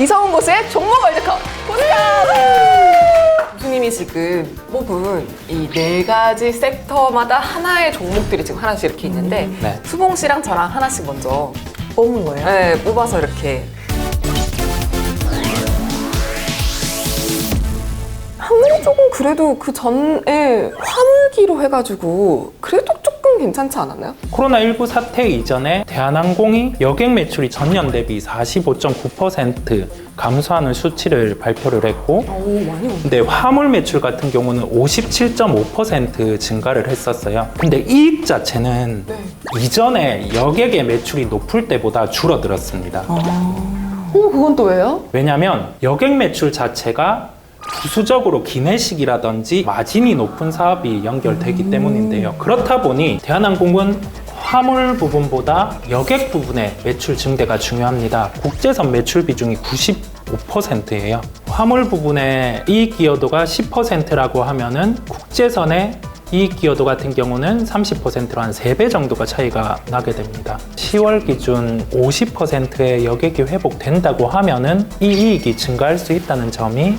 이성훈 고수의 종목 월드컵 보세요. 교수님이 지금 뽑은 이 네 가지 섹터마다 하나의 종목들이 지금 하나씩 이렇게 있는데 네. 수봉 씨랑 저랑 하나씩 먼저 뽑는 거예요? 네, 뽑아서 이렇게 한국 쪽은 그래도 그 전에 화물기로 해가지고 그래도 조금 괜찮지 않았나요? 코로나19 사태 이전에 대한항공이 여객 매출이 전년 대비 45.9% 감소하는 수치를 발표를 했고 오 많이 오네. 근데 화물 매출 같은 경우는 57.5% 증가를 했었어요. 근데 이익 자체는 네. 이전에 여객의 매출이 높을 때보다 줄어들었습니다. 어 그건 또 왜요? 왜냐하면 여객 매출 자체가 부수적으로 기내식이라든지 마진이 높은 사업이 연결되기 때문인데요. 그렇다 보니 대한항공은 화물 부분보다 여객 부분의 매출 증대가 중요합니다. 국제선 매출 비중이 95%예요. 화물 부분의 이익 기여도가 10%라고 하면은 국제선의 이익 기여도 같은 경우는 30%로 한 3배 정도가 차이가 나게 됩니다. 10월 기준 50%의 여객이 회복된다고 하면은 이 이익이 증가할 수 있다는 점이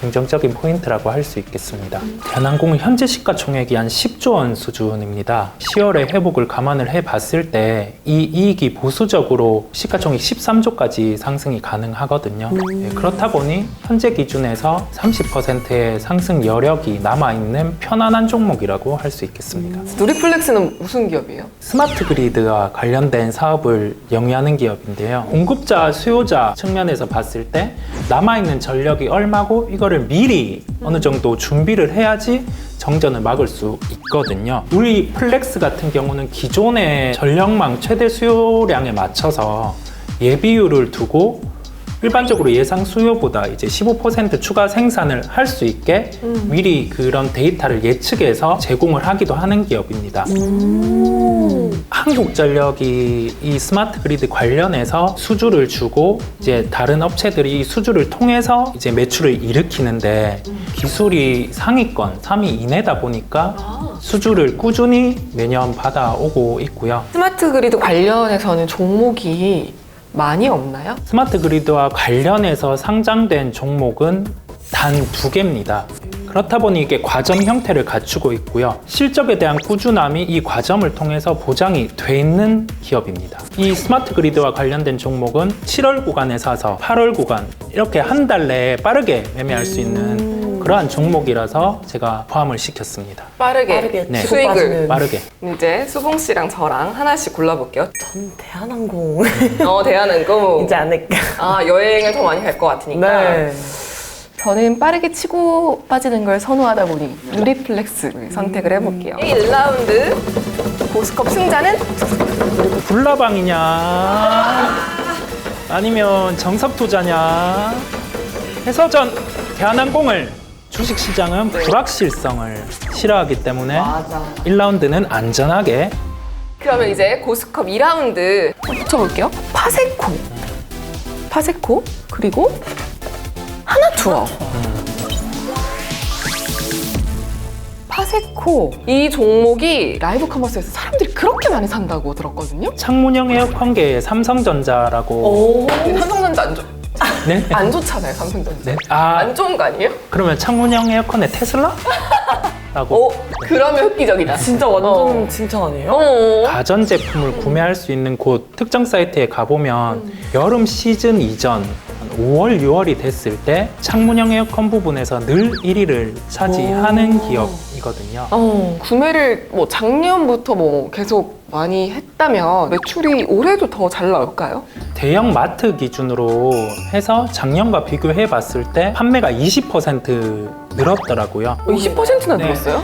긍정적인 포인트라고 할 수 있겠습니다. 대한항공은 현재 시가총액이 한 10조 원 수준입니다. 10월에 회복을 감안을 해 봤을 때 이 이익이 보수적으로 시가총액 13조까지 상승이 가능하거든요. 예, 그렇다 보니 현재 기준에서 30%의 상승 여력이 남아있는 편안한 종목이라고 할 수 있겠습니다. 누리플렉스는 무슨 기업이에요? 스마트 그리드와 관련된 사업을 영위하는 기업인데요. 공급자, 수요자 측면에서 봤을 때 남아있는 전력이 얼마고 이 거를 미리 어느 정도 준비를 해야지 정전을 막을 수 있거든요. 우리 플렉스 같은 경우는 기존의 전력망 최대 수요량에 맞춰서 예비율을 두고 일반적으로 예상 수요보다 이제 15% 추가 생산을 할 수 있게 미리 그런 데이터를 예측해서 제공을 하기도 하는 기업입니다. 한국전력이 이 스마트 그리드 관련해서 수주를 주고 이제 다른 업체들이 이 수주를 통해서 이제 매출을 일으키는데 기술이 상위권 3위 이내다 보니까 수주를 꾸준히 매년 받아오고 있고요. 스마트 그리드 관련해서는 종목이 많이 없나요? 스마트 그리드와 관련해서 상장된 종목은 단 두 개입니다. 그렇다 보니 이게 과점 형태를 갖추고 있고요. 실적에 대한 꾸준함이 이 과점을 통해서 보장이 돼 있는 기업입니다. 이 스마트 그리드와 관련된 종목은 7월 구간에 사서 8월 구간 이렇게 한 달 내에 빠르게 매매할 수 있는 그러한 종목이라서 제가 포함을 시켰습니다. 빠르게, 빠르게 네. 치고 수익을 빠지는. 빠르게. 이제 수봉 씨랑 저랑 하나씩 골라볼게요. 전 대한항공 어 대한항공. 이지 않을까. 아 여행을 더 많이 갈 것 같으니까. 네. 저는 빠르게 치고 빠지는 걸 선호하다 보니 누리플렉스를 선택을 해볼게요. 1라운드 보스컵 승자는 불나방이냐 아니면 정석투자냐 해서 전 대한항공을 주식 시장은 불확실성을 싫어하기 때문에 맞아. 1라운드는 안전하게 그러면 이제 고스컵 2라운드 붙여볼게요. 파세코, 파세코 그리고 하나 투어. 파세코 이 종목이 라이브 커머스에서 사람들이 그렇게 많이 산다고 들었거든요. 창문형 에어컨계의 삼성전자라고 오, 삼성전자 안, 좋, 네? 안 좋잖아요, 삼성전자. 네? 아 안 좋은 거 아니에요? 그러면 창문형 에어컨의 테슬라? 라고 오, 그러면 획기적이다. 진짜 완전 어. 칭찬 아니에요? 어. 가전 제품을 구매할 수 있는 곳 특정 사이트에 가보면 여름 시즌 이전 한 5월, 6월이 됐을 때 창문형 에어컨 부분에서 늘 1위를 차지하는 기업이거든요. 어, 구매를 뭐 작년부터 뭐 계속 많이 했다면 매출이 올해도 더 잘 나올까요? 대형 마트 기준으로 해서 작년과 비교해 봤을 때 판매가 20% 늘었더라고요. 20%나 네. 늘었어요?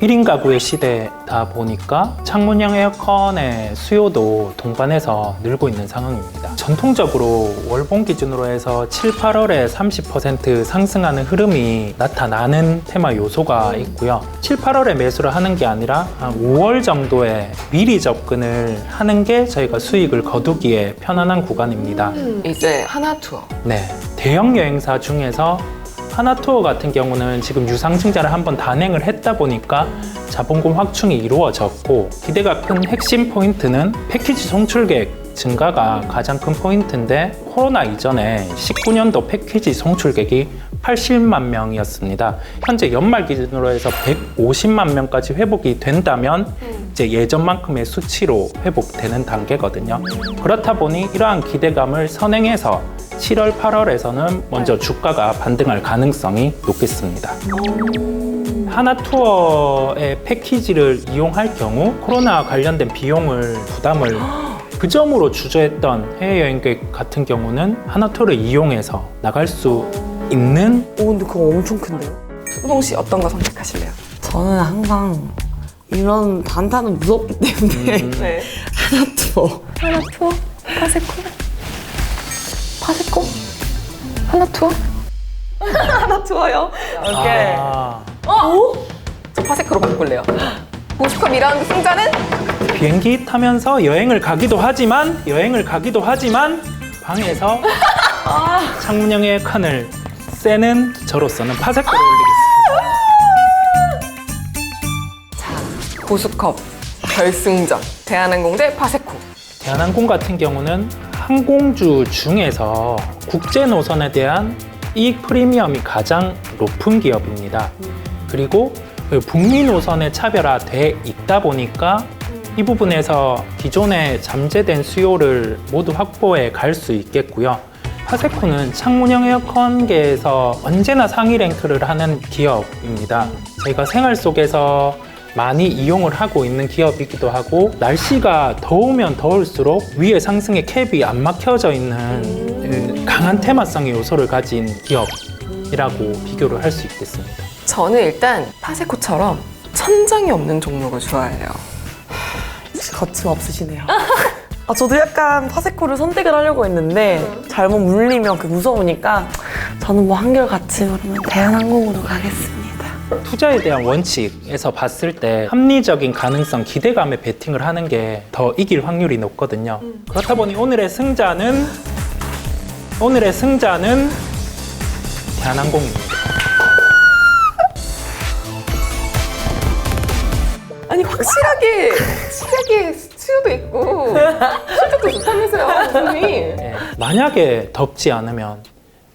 1인 가구의 시대다 보니까 창문형 에어컨의 수요도 동반해서 늘고 있는 상황입니다. 전통적으로 월봉 기준으로 해서 7, 8월에 30% 상승하는 흐름이 나타나는 테마 요소가 있고요. 7, 8월에 매수를 하는 게 아니라 한 5월 정도에 미리 접근을 하는 게 저희가 수익을 거두기에 편안한 구간입니다. 이제 하나 투어. 네. 대형 여행사 중에서 하나투어 같은 경우는 지금 유상증자를 한번 단행을 했다 보니까 자본금 확충이 이루어졌고 기대가 큰 핵심 포인트는 패키지 송출객 증가가 가장 큰 포인트인데 코로나 이전에 19년도 패키지 송출객이 80만 명이었습니다. 현재 연말 기준으로 해서 150만 명까지 회복이 된다면 이제 예전만큼의 수치로 회복되는 단계거든요. 그렇다 보니 이러한 기대감을 선행해서 7월, 8월에서는 먼저 주가가 반등할 가능성이 높겠습니다. 하나 투어의 패키지를 이용할 경우 코로나 관련된 비용을 부담을 그 점으로 주저했던 해외여행객 같은 경우는 하나 투어를 이용해서 나갈 수 있는 오, 근데 그거 엄청 큰데요? 수동 씨 어떤 거 선택하실래요? 저는 항상 이런 단타는 무섭기 때문에 네. 하나 투어. 하나 투어? 파세코? 파세코? 하나 투어? 하나 투어요? 오케이. 아, 어? 저 파세코로 바꿀래요. 50컵 2라운드 승자는? 비행기 타면서 여행을 가기도 하지만 여행을 가기도 하지만 방에서 창문형의 칸을 쐬는 저로서는 파세코를 올리겠습니다. 보수컵 결승전 대한항공 대 파세코. 대한항공 같은 경우는 항공주 중에서 국제 노선에 대한 이익 프리미엄이 가장 높은 기업입니다. 그리고 그 북미 노선에 차별화돼 있다 보니까 이 부분에서 기존에 잠재된 수요를 모두 확보해 갈 수 있겠고요. 파세코는 창문형 에어컨계에서 언제나 상위 랭크를 하는 기업입니다. 저희가 생활 속에서 많이 이용을 하고 있는 기업이기도 하고 날씨가 더우면 더울수록 위에 상승의 캡이 안 막혀져 있는 그 강한 테마성의 요소를 가진 기업이라고 비교를 할 수 있겠습니다. 저는 일단 파세코처럼 천장이 없는 종목을 좋아해요. 역시 거침없으시네요. 아, 저도 약간 파세코를 선택을 하려고 했는데 잘못 물리면 그 무서우니까 저는 뭐 한결같이 그러면 대한항공으로 가겠습니다. 투자에 대한 원칙에서 봤을 때 합리적인 가능성, 기대감에 베팅을 하는 게 더 이길 확률이 높거든요. 그렇다 보니 오늘의 승자는 오늘의 승자는 대한항공입니다. 아니 확실하게 확실하게 수요도 있고 실적도 좋다면서요, 선생님. 예, 만약에 덥지 않으면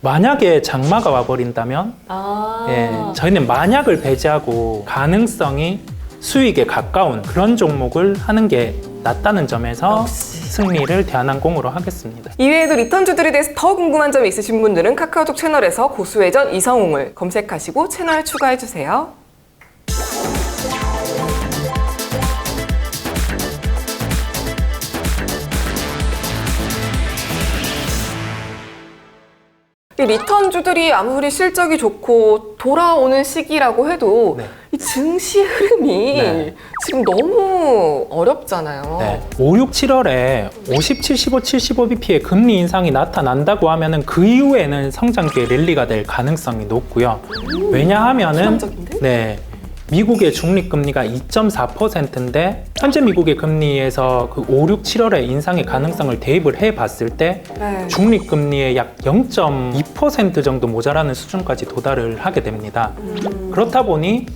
만약에 장마가 와버린다면 아. 예, 저희는 만약을 배제하고 가능성이 수익에 가까운 그런 종목을 하는 게 낫다는 점에서 승리를 대한항공으로 하겠습니다. 이외에도 리턴주들에 대해서 더 궁금한 점이 있으신 분들은 카카오톡 채널에서 고수회전 이성웅을 검색하시고 채널 추가해주세요. 리턴주들이 아무리 실적이 좋고 돌아오는 시기라고 해도 네. 이 증시 흐름이 네. 지금 너무 어렵잖아요. 네. 5, 6, 7월에 50, 75, 75bp의 금리 인상이 나타난다고 하면은 그 이후에는 성장기의 랠리가 될 가능성이 높고요. 왜냐하면은 희망적인데? 네. 미국의 중립금리가 2.4%인데 현재 미국의 금리에서 그 5, 6, 7월에 인상의 가능성을 대입을 해 봤을 때 네. 중립금리의 약0.2% 정도 모자라는 수준까지 도달을 하게 됩니다. 그렇다 보니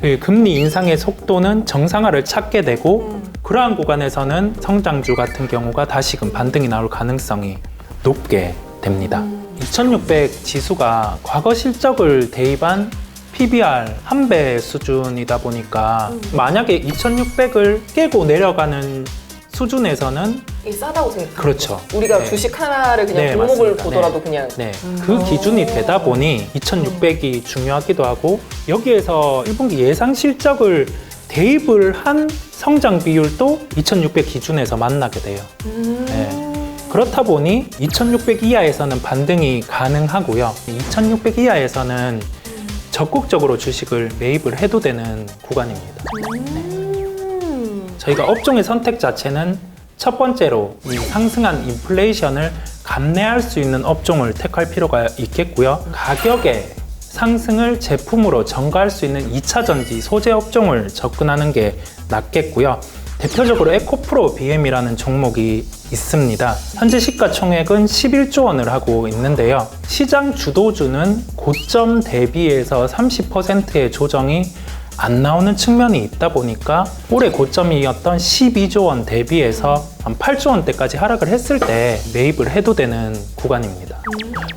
그 금리 인상의 속도는 정상화를 찾게 되고 그러한 구간에서는 성장주 같은 경우가 다시금 반등이 나올 가능성이 높게 됩니다. 2600 지수가 과거 실적을 대입한 PBR 한 배 수준이다 보니까 만약에 2600을 깨고 내려가는 수준에서는 이 싸다고 생각해요. 그렇죠. 우리가 네. 주식 하나를 그냥 네, 종목을 맞습니다. 보더라도 네. 그냥 네, 그 기준이 되다 보니 2,600이 중요하기도 하고 여기에서 1분기 예상 실적을 대입을 한 성장 비율도 2,600 기준에서 만나게 돼요. 네. 그렇다 보니 2,600 이하에서는 반등이 가능하고요. 2,600 이하에서는 적극적으로 주식을 매입을 해도 되는 구간입니다. 저희가 업종의 선택 자체는 첫 번째로 이 상승한 인플레이션을 감내할 수 있는 업종을 택할 필요가 있겠고요. 가격의 상승을 제품으로 전가할 수 있는 2차 전지 소재 업종을 접근하는 게 낫겠고요. 대표적으로 에코프로 BM이라는 종목이 있습니다. 현재 시가총액은 11조 원을 하고 있는데요. 시장 주도주는 고점 대비해서 30%의 조정이 안 나오는 측면이 있다 보니까 올해 고점이었던 12조 원 대비해서 한 8조 원대까지 하락을 했을 때 매입을 해도 되는 구간입니다.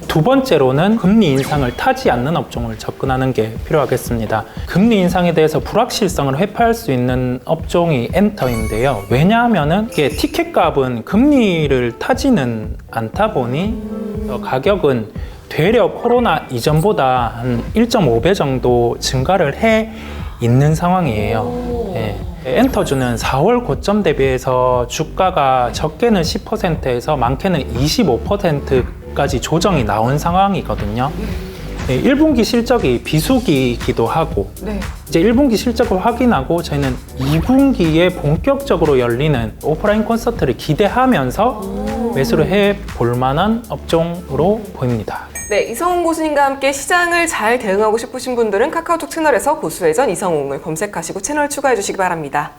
두 번째로는 금리 인상을 타지 않는 업종을 접근하는 게 필요하겠습니다. 금리 인상에 대해서 불확실성을 회피할 수 있는 업종이 엔터인데요. 왜냐하면은 이게 티켓 값은 금리를 타지는 않다 보니 어, 가격은 되려 코로나 이전보다 한 1.5배 정도 증가를 해 있는 상황이에요. 예. 엔터주는 4월 고점 대비해서 주가가 적게는 10%에서 많게는 25%까지 조정이 나온 상황이거든요. 예, 1분기 실적이 비수기이기도 하고 네. 이제 1분기 실적을 확인하고 저희는 2분기에 본격적으로 열리는 오프라인 콘서트를 기대하면서 매수를 해 볼 만한 업종으로 보입니다. 네, 이성웅 고수님과 함께 시장을 잘 대응하고 싶으신 분들은 카카오톡 채널에서 고수회전 이성웅을 검색하시고 채널 추가해 주시기 바랍니다.